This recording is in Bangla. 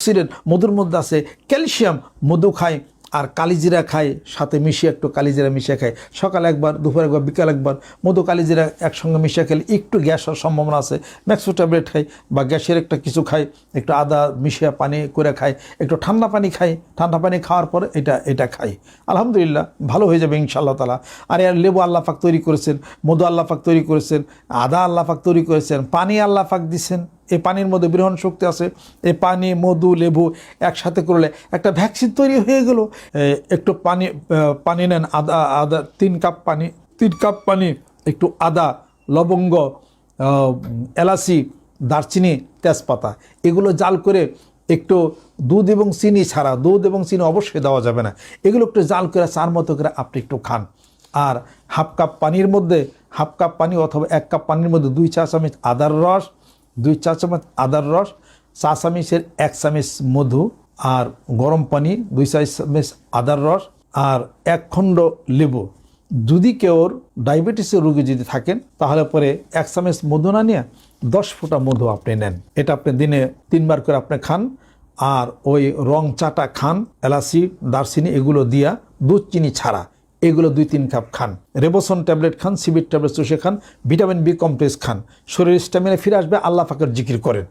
অ্যান্টিঅক্সিডেন্ট মধুর মধ্যে আছে ক্যালসিয়াম, মধু খায় আর কালিজিরা খায়, সাথে মিশিয়ে একটু কালিজিরা মিশিয়ে খায়। সকাল একবার, দুপুর একবার, বিকাল একবার মধু কালিজিরা একসঙ্গে মিশিয়ে খেলে একটু গ্যাস হওয়ার সম্ভাবনা আছে। ম্যাক্সো ট্যাবলেট খাই বা গ্যাসের একটা কিছু খাই একটু আদা মিশিয়ে পানি করে খাই একটু ঠান্ডা পানি খাই ঠান্ডা পানি খাওয়ার পর এটা এটা খাই আলহামদুলিল্লাহ, ভালো হয়ে যাবে ইনশাআল্লাহ তালা আর এর লেবু আল্লাহ পাক তৈরি করেছেন, মধু আল্লাহ পাক তৈরি করেছেন, আদা আল্লাহ পাক তৈরি করেছেন, পানি আল্লাহ পাক দিছেন। এই পানির মধ্যে বিরহণ শক্তি আছে। এই পানি, মধু, লেবু একসাথে করলে একটা ভ্যাকসিন তৈরি হয়ে গেল। একটু পানি পানি নেন, আদা আদা, তিন কাপ পানি, তিন কাপ পানি, একটু আদা, লবঙ্গ এলাচি, দারচিনি, তেজপাতা এগুলো জাল করে একটু দুধ এবং চিনি ছাড়া, দুধ এবং চিনি অবশ্যই দেওয়া যাবে না। এগুলো একটু জাল করে, চার মতো করে আপনি একটু খান। আর হাফ কাপ পানির মধ্যে, হাফ কাপ পানি অথবা এক কাপ পানির মধ্যে দুই চা চামচ আদার রস দুই চা চামচ আদার রস, চা চামচের এক চামচ মধু আর গরম পানি, দুই চা চামচ আদার রস আর এক খণ্ড লেবু। যদি কেউর ডায়াবেটিসের রোগী যদি থাকেন, তাহলে পরে এক চামচ মধু না নিয়ে দশ ফোঁটা মধু আপনি নেন। এটা আপনি দিনে তিনবার করে আপনি খান আর ওই রং চাটা খান, এলাচি, দারচিনি এগুলো দিয়া দুধ চিনি ছাড়া। এগুলো দুই তিন কাপ খান। রেবোসন ট্যাবলেট খান, সিবির ট্যাবলেট চুষে খান, ভিটামিন বি কমপ্লেক্স খান। শরীর স্ট্যামিনা ফিরে আসবে, আল্লাহ ফাকের জিকির করেন।